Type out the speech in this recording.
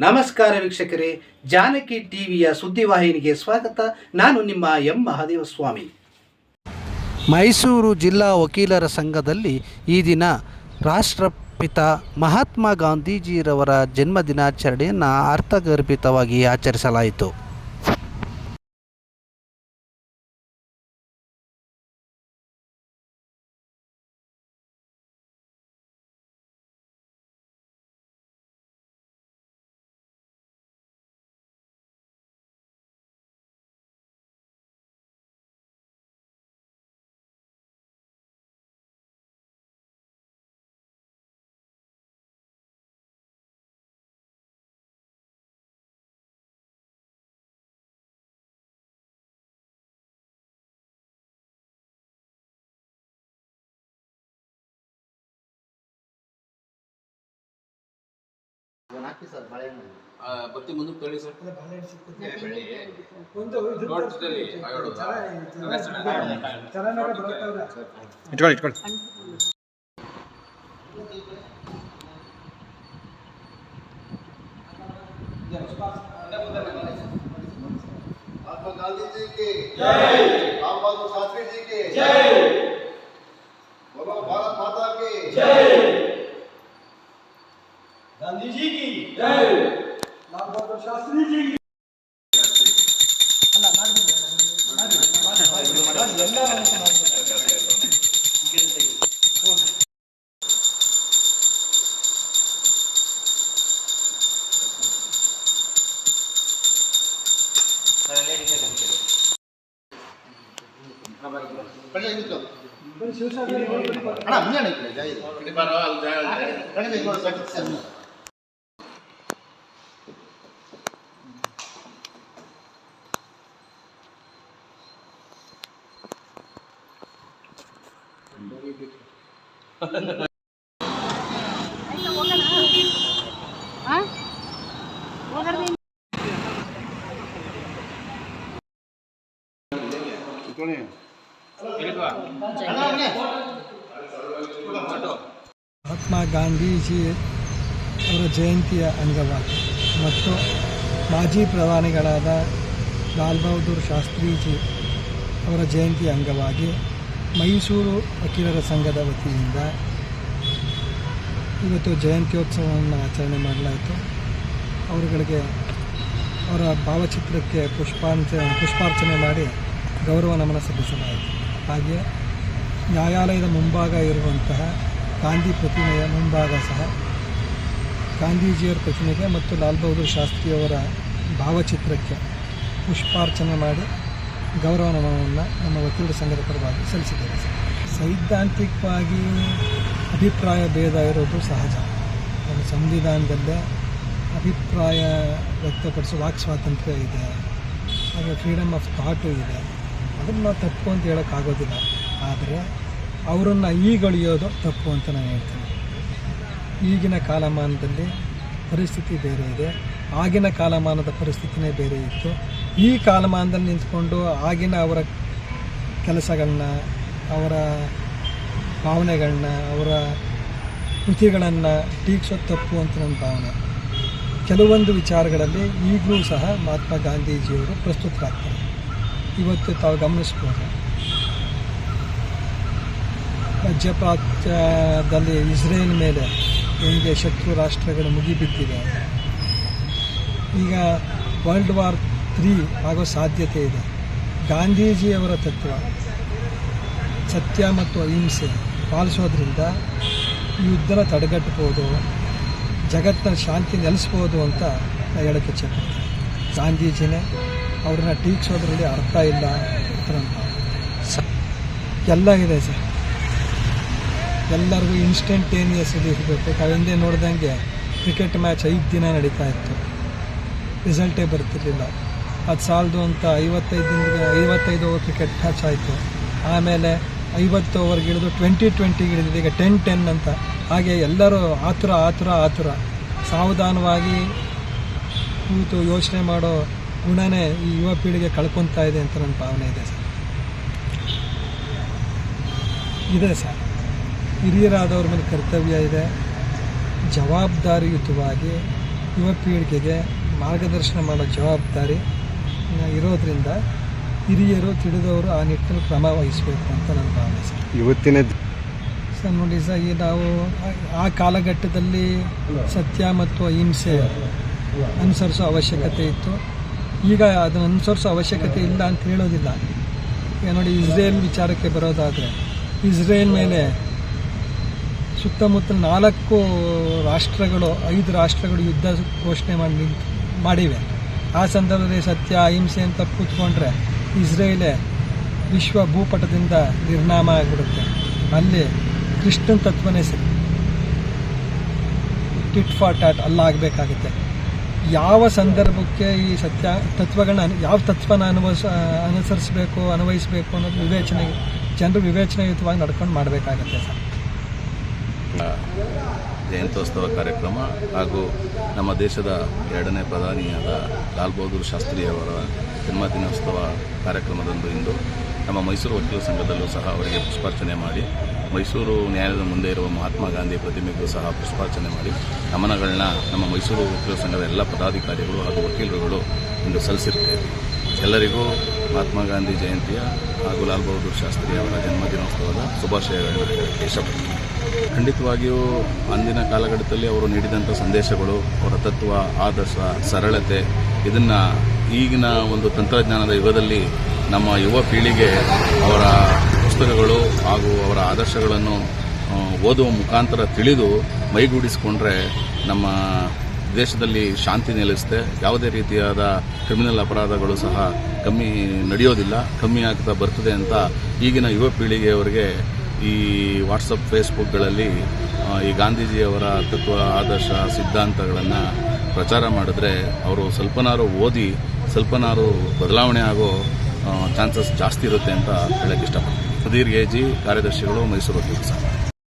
ನಮಸ್ಕಾರ ವೀಕ್ಷಕರೇ, ಜಾನಕಿ ಟಿವಿಯ ಸುದ್ದಿವಾಹಿನಿಗೆ ಸ್ವಾಗತ. ನಾನು ನಿಮ್ಮ ಎಂ. ಮಹಾದೇವ ಸ್ವಾಮಿ ಮೈಸೂರು ಜಿಲ್ಲಾ ವಕೀಲರ ಸಂಘದಲ್ಲಿ ಈ ದಿನ ರಾಷ್ಟ್ರಪಿತ ಮಹಾತ್ಮ ಗಾಂಧೀಜಿರವರ ಜನ್ಮ ದಿನಾಚರಣೆಯನ್ನು ಅರ್ಥಗರ್ಭಿತವಾಗಿ ಆಚರಿಸಲಾಯಿತು. ಆ, ಬತ್ತಿ ಮುಂದಕ್ಕೆ ತಳ್ಳಿ ಸರ್ ನೋಟ್ಸ್ದಲ್ಲಿ ಆಯೋಡೋದಾ? ಇಟ್ಕೊಳ್ಳಿ ಇಟ್ಕೊಳ್ಳಿ महात्मा गांधी जी की जय लाल बहादुर शास्त्री जी की जय बोलो भारत माता की जय ಅಣ್ಣ ಮುಂದೆ ನಿಂತ್ಕೊಳ್ಳಿ, ಜೈ ಇದು. ಇಲ್ಲಿ ಬಾರೋ, ಅಲ್ಲಿ ಜಾಗ ಇದೆ. ಕಡಿಮೆ ಇದು ನೋಡಿ, ಸೆಟ್ ಸೆಟ್. ಅಣ್ಣ, ಮಹಾತ್ಮ ಗಾಂಧೀಜಿ ಅವರ ಜಯಂತಿಯ ಅಂಗವಾಗಿ ಮತ್ತು ಮಾಜಿ ಪ್ರಧಾನಿಗಳಾದ ಲಾಲ್ ಬಹದ್ದೂರ್ ಶಾಸ್ತ್ರೀಜಿ ಅವರ ಜಯಂತಿಯ ಅಂಗವಾಗಿ ಮೈಸೂರು ವಕೀಲರ ಸಂಘದ ವತಿಯಿಂದ ಇವತ್ತು ಜಯಂತ್ಯೋತ್ಸವವನ್ನು ಆಚರಣೆ ಮಾಡಲಾಯಿತು. ಅವರುಗಳಿಗೆ ಅವರ ಭಾವಚಿತ್ರಕ್ಕೆ ಪುಷ್ಪಾಂಚ ಪುಷ್ಪಾರ್ಚನೆ ಮಾಡಿ ಗೌರವ ನಮನ ಸಲ್ಲಿಸಲಾಯಿತು. ಹಾಗೆ ನ್ಯಾಯಾಲಯದ ಮುಂಭಾಗ ಇರುವಂತಹ ಗಾಂಧಿ ಪ್ರತಿಮೆಯ ಮುಂಭಾಗ ಸಹ ಗಾಂಧೀಜಿಯವರ ಪ್ರತಿಮೆಗೆ ಮತ್ತು ಲಾಲ್ ಬಹದ್ದೂರ್ ಶಾಸ್ತ್ರಿಯವರ ಭಾವಚಿತ್ರಕ್ಕೆ ಪುಷ್ಪಾರ್ಚನೆ ಮಾಡಿ ಗೌರವ ನಮನವನ್ನು ನಮ್ಮ ವಕೀಲರ ಸಂಘದ ಪರವಾಗಿ ಸಲ್ಲಿಸಿದ್ದೇವೆ. ಸೈದ್ಧಾಂತಿಕವಾಗಿ ಅಭಿಪ್ರಾಯ ಭೇದ ಇರೋದು ಸಹಜ. ನಮ್ಮ ಸಂವಿಧಾನದಲ್ಲೇ ಅಭಿಪ್ರಾಯ ವ್ಯಕ್ತಪಡಿಸುವ ವಾಕ್ ಸ್ವಾತಂತ್ರ್ಯ ಇದೆ. ಹಾಗೆ ಫ್ರೀಡಮ್ ಆಫ್ ಥಾಟು ಇದೆ. ಅದನ್ನು ತಪ್ಪು ಅಂತ ಹೇಳೋಕ್ಕಾಗೋದಿಲ್ಲ ಆದರೆ ಅವರನ್ನು ಈಗಳಿಯೋದು ತಪ್ಪು ಅಂತ ನಾನು ಹೇಳ್ತೀನಿ. ಈಗಿನ ಕಾಲಮಾನದಲ್ಲಿ ಪರಿಸ್ಥಿತಿ ಬೇರೆ ಇದೆ. ಆಗಿನ ಕಾಲಮಾನದ ಪರಿಸ್ಥಿತಿನೇ ಬೇರೆ ಇತ್ತು. ಈ ಕಾಲಮಾನದಲ್ಲಿ ನಿಂತ್ಕೊಂಡು ಆಗಿನ ಅವರ ಕೆಲಸಗಳನ್ನ, ಅವರ ಭಾವನೆಗಳನ್ನ, ಅವರ ಕೃತಿಗಳನ್ನು ಟೀಕ್ಸೋದು ತಪ್ಪು ಅಂತ ನನ್ನ ಭಾವನೆ. ಕೆಲವೊಂದು ವಿಚಾರಗಳಲ್ಲಿ ಈಗಲೂ ಸಹ ಮಹಾತ್ಮ ಗಾಂಧೀಜಿಯವರು ಪ್ರಸ್ತುತರಾಗ್ತಾರೆ. ಇವತ್ತು ತಾವು ಗಮನಿಸ್ಬೋದು. ಮಧ್ಯಪ್ರಾಚ್ಯದಲ್ಲಿ ಇಸ್ರೇಲ್ ಮೇಲೆ ಹೇಗೆ ಶತ್ರು ರಾಷ್ಟ್ರಗಳು ಮುಗಿಬಿದ್ದಿದೆ. ಈಗ ವರ್ಲ್ಡ್ ವಾರ್ ತ್ರೀ ಆಗೋ ಸಾಧ್ಯತೆ ಇದೆ. ಗಾಂಧೀಜಿಯವರ ತತ್ವ, ಸತ್ಯ ಮತ್ತು ಅಹಿಂಸೆ ಪಾಲಿಸೋದ್ರಿಂದ ಯುದ್ಧನ ತಡೆಗಟ್ಟಬೋದು ಜಗತ್ತಿನ ಶಾಂತಿ ನೆಲೆಸ್ಬೋದು ಅಂತ ನಾನು ಹೇಳೋಕ್ಕೆ ಚೆನ್ನಾಗಿ ಗಾಂಧೀಜಿನೇ ಅವ್ರನ್ನ ಟೀಕ್ಸೋದ್ರಲ್ಲಿ ಅರ್ಥ ಇಲ್ಲ ಅಂತ. ಎಲ್ಲ ಇದೆ ಸರ್. ಎಲ್ಲರಿಗೂ ಇನ್ಸ್ಟಂಟೇನಿಯಸ್ ಇರಬೇಕು. ಕಳೆದೇ ನೋಡಿದಂಗೆ ನೋಡ್ದಂಗೆ ಕ್ರಿಕೆಟ್ ಮ್ಯಾಚ್ ಐದು ದಿನ ನಡೀತಾ ಇತ್ತು. ರಿಸಲ್ಟೇ ಬರ್ತಿರ್ಲಿಲ್ಲ. ಅದು ಸಾಲದು ಅಂತ ಐವತ್ತೈದು ದಿನದ, ಐವತ್ತೈದು ಓವರ್ ಕ್ರಿಕೆಟ್ ಮ್ಯಾಚ್ ಆಯಿತು. ಆಮೇಲೆ ಐವತ್ತು ಓವರ್ಗೆ ಇಳಿದು ಟ್ವೆಂಟಿ ಟ್ವೆಂಟಿಗೆ ಇಳಿದಿದೆ ಈಗ ಟೆನ್ ಟೆನ್ ಅಂತ. ಹಾಗೆ ಎಲ್ಲರೂ ಆತುರ ಆತುರ ಆತುರ. ಸಾವಧಾನವಾಗಿ ಕೂತು ಯೋಚನೆ ಮಾಡೋ ಗುಣನೇ ಈ ಯುವ ಪೀಳಿಗೆ ಕಳ್ಕೊತಾ ಇದೆ ಅಂತ ನನ್ನ ಭಾವನೆ ಇದೆ ಸರ್. ಇದೆ ಸರ್. ಹಿರಿಯರಾದವ್ರ ಮೇಲೆ ಕರ್ತವ್ಯ ಇದೆ. ಜವಾಬ್ದಾರಿಯುತವಾಗಿ ಯುವ ಪೀಳಿಗೆಗೆ ಮಾರ್ಗದರ್ಶನ ಮಾಡೋ ಜವಾಬ್ದಾರಿ ಇರೋದ್ರಿಂದ ಹಿರಿಯರು ತಿಳಿದವರು ಆ ನಿಟ್ಟಿನಲ್ಲಿ ಕ್ರಮ ವಹಿಸಬೇಕು ಅಂತ ನನ್ನ ಭಾವನೆ ಸರ್. ಇವತ್ತಿನ ಸರ್ ನೋಡಿ ಸರ್ ಈ ನಾವು ಆ ಕಾಲಘಟ್ಟದಲ್ಲಿ ಸತ್ಯ ಮತ್ತು ಅಹಿಂಸೆ ಅನುಸರಿಸೋ ಅವಶ್ಯಕತೆ ಇತ್ತು. ಈಗ ಅದನ್ನು ಅನುಸರಿಸೋ ಅವಶ್ಯಕತೆ ಇಲ್ಲ ಅಂತ ಹೇಳೋದಿಲ್ಲ. ಈಗ ನೋಡಿ ಇಸ್ರೇಲ್ ವಿಚಾರಕ್ಕೆ ಬರೋದಾದರೆ, ಇಸ್ರೇಲ್ ಮೇಲೆ ಸುತ್ತಮುತ್ತ ನಾಲ್ಕು ರಾಷ್ಟ್ರಗಳು, ಐದು ರಾಷ್ಟ್ರಗಳು ಯುದ್ಧ ಘೋಷಣೆ ಮಾಡಿ ಮಾಡಿವೆ. ಆ ಸಂದರ್ಭದಲ್ಲಿ ಸತ್ಯ, ಅಹಿಂಸೆ ಅಂತ ಕೂತ್ಕೊಂಡ್ರೆ ಇಸ್ರೇಲೇ ವಿಶ್ವ ಭೂಪಟದಿಂದ ನಿರ್ನಾಮ ಆಗಿಬಿಡುತ್ತೆ. ಅಲ್ಲಿ ಕ್ರಿಶ್ಚಿಯನ್ ತತ್ವನೇ ಸರಿ. ಟಿಟ್ ಫಾರ್ ಟ್ಯಾಟ್ ಅಲ್ಲಾಗಬೇಕಾಗುತ್ತೆ ಯಾವ ಸಂದರ್ಭಕ್ಕೆ ಈ ಸತ್ಯ ತತ್ವಗಳನ್ನ ಯಾವ ತತ್ವನ ಅನುಭವಿಸ ಅನುಸರಿಸಬೇಕು, ಅನ್ವಯಿಸಬೇಕು ಅನ್ನೋದು ವಿವೇಚನೆ, ಜನರು ವಿವೇಚನಾಯುತವಾಗಿ ನಡ್ಕೊಂಡು ಮಾಡಬೇಕಾಗತ್ತೆ ಸರ್. ಜಯಂತ್ಯೋತ್ಸವ ಕಾರ್ಯಕ್ರಮ ಹಾಗೂ ನಮ್ಮ ದೇಶದ ಎರಡನೇ ಪ್ರಧಾನಿಯಾದ ಲಾಲ್ ಬಹದ್ದೂರ್ ಜನ್ಮ ದಿನೋತ್ಸವ ಕಾರ್ಯಕ್ರಮದಂದು ಇಂದು ನಮ್ಮ ಮೈಸೂರು ವಕೀಲ ಸಂಘದಲ್ಲೂ ಸಹ ಅವರಿಗೆ ಪುಷ್ಪಾರ್ಚನೆ ಮಾಡಿ ಮೈಸೂರು ನ್ಯಾಯಾಲಯದ ಮುಂದೆ ಇರುವ ಮಹಾತ್ಮ ಗಾಂಧಿ ಪ್ರತಿಮೆಗೂ ಸಹ ಪುಷ್ಪಾರ್ಚನೆ ಮಾಡಿ ನಮನಗಳನ್ನ ನಮ್ಮ ಮೈಸೂರು ವಕೀಲರ ಸಂಘದ ಎಲ್ಲ ಪದಾಧಿಕಾರಿಗಳು ಹಾಗೂ ವಕೀಲರುಗಳು ಇಂದು ಸಲ್ಲಿಸಿರ್ತೇವೆ ಎಲ್ಲರಿಗೂ ಮಹಾತ್ಮ ಗಾಂಧಿ ಜಯಂತಿಯ ಹಾಗೂ ಲಾಲ್ ಬಹದ್ದೂರ್ ಶಾಸ್ತ್ರಿ ಅವರ ಜನ್ಮದಿನೋತ್ಸವದ ಶುಭಾಶಯಗಳನ್ನು ಹೇಳಕ್ಕೆ ಇಷ್ಟಪಡ್ತೀನಿ. ಖಂಡಿತವಾಗಿಯೂ ಅಂದಿನ ಕಾಲಘಟ್ಟದಲ್ಲಿ ಅವರು ನೀಡಿದಂಥ ಸಂದೇಶಗಳು, ಅವರ ತತ್ವ, ಆದರ್ಶ, ಸರಳತೆ, ಇದನ್ನು ಈಗಿನ ಒಂದು ತಂತ್ರಜ್ಞಾನದ ಯುಗದಲ್ಲಿ ನಮ್ಮ ಯುವ ಪೀಳಿಗೆ ಅವರ ಪುಸ್ತಕಗಳು ಹಾಗೂ ಅವರ ಆದರ್ಶಗಳನ್ನು ಓದುವ ಮುಖಾಂತರ ತಿಳಿದು ಮೈಗೂಡಿಸಿಕೊಂಡ್ರೆ ನಮ್ಮ ದೇಶದಲ್ಲಿ ಶಾಂತಿ ನೆಲೆಸುತ್ತೆ. ಯಾವುದೇ ರೀತಿಯಾದ ಕ್ರಿಮಿನಲ್ ಅಪರಾಧಗಳು ಸಹ ಕಮ್ಮಿ ನಡೆಯೋದಿಲ್ಲ, ಕಮ್ಮಿ ಆಗ್ತಾ ಬರ್ತದೆ ಅಂತ ಈಗಿನ ಯುವ ಪೀಳಿಗೆಯವರಿಗೆ ಈ ವಾಟ್ಸಪ್, ಫೇಸ್ಬುಕ್ಗಳಲ್ಲಿ ಈ ಗಾಂಧೀಜಿಯವರ ತತ್ವ, ಆದರ್ಶ, ಸಿದ್ಧಾಂತಗಳನ್ನು ಪ್ರಚಾರ ಮಾಡಿದ್ರೆ ಅವರು ಸ್ವಲ್ಪನಾರು ಓದಿ, ಸ್ವಲ್ಪನಾರು ಬದಲಾವಣೆ ಆಗೋ ಚಾನ್ಸಸ್ ಜಾಸ್ತಿ ಇರುತ್ತೆ ಅಂತ ಹೇಳಕ್ಕೆ ಇಷ್ಟಪಡ್ತೀನಿ. ಸುಧೀರ್ ಎ ಜಿ ಕಾರ್ಯದರ್ಶಿಗಳು ಮೈಸೂರು ಸಂಘ